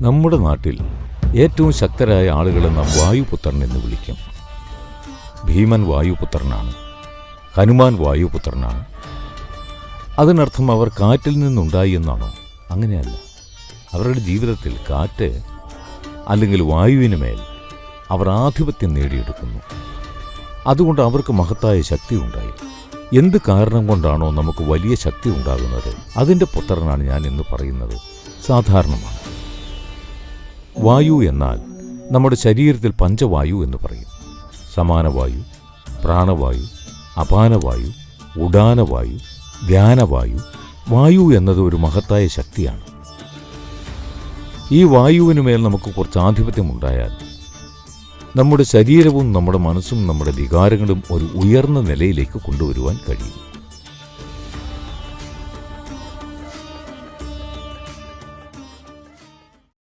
നമ്മുടെ നാട്ടിൽ ഏറ്റവും ശക്തരായ ആളുകളെ നാം വായുപുത്രൻ എന്ന് വിളിക്കും. ഭീമൻ വായുപുത്രനാണ്. ഹനുമാൻ വായുപുത്രനാണ്. അതിനർത്ഥം അവർ കാറ്റിൽ നിന്നുണ്ടായി എന്നാണോ? അങ്ങനെയല്ല. അവരുടെ ജീവിതത്തിൽ കാറ്റ് അല്ലെങ്കിൽ വായുവിന് മേൽ അവർ ആധിപത്യം നേടിയെടുക്കുന്നു. അതുകൊണ്ട് അവർക്ക് മഹത്തായ ശക്തി ഉണ്ടായി. എന്ത് കാരണം കൊണ്ടാണോ നമുക്ക് വലിയ ശക്തി ഉണ്ടാകുന്നത്? അതിന്റെ പുത്രനാണ് ഞാൻ എന്ന് പറയുന്നത് സാധാരണമാണ്. വായു എന്നാൽ നമ്മുടെ ശരീരത്തിൽ പഞ്ചവായു എന്ന് പറയും. സമാനവായു പ്രാണവായു അപാനവായു ഉഡാനവായു ധ്യാനവായു വായു എന്നത് ഒരു മഹത്തായ ശക്തിയാണ്. ഈ വായുവിന് മേൽ നമുക്ക് കുറച്ച് ആധിപത്യമുണ്ടായാൽ നമ്മുടെ ശരീരവും നമ്മുടെ മനസ്സും നമ്മുടെ വികാരങ്ങളും ഒരു ഉയർന്ന നിലയിലേക്ക് കൊണ്ടുവരുവാൻ കഴിയും.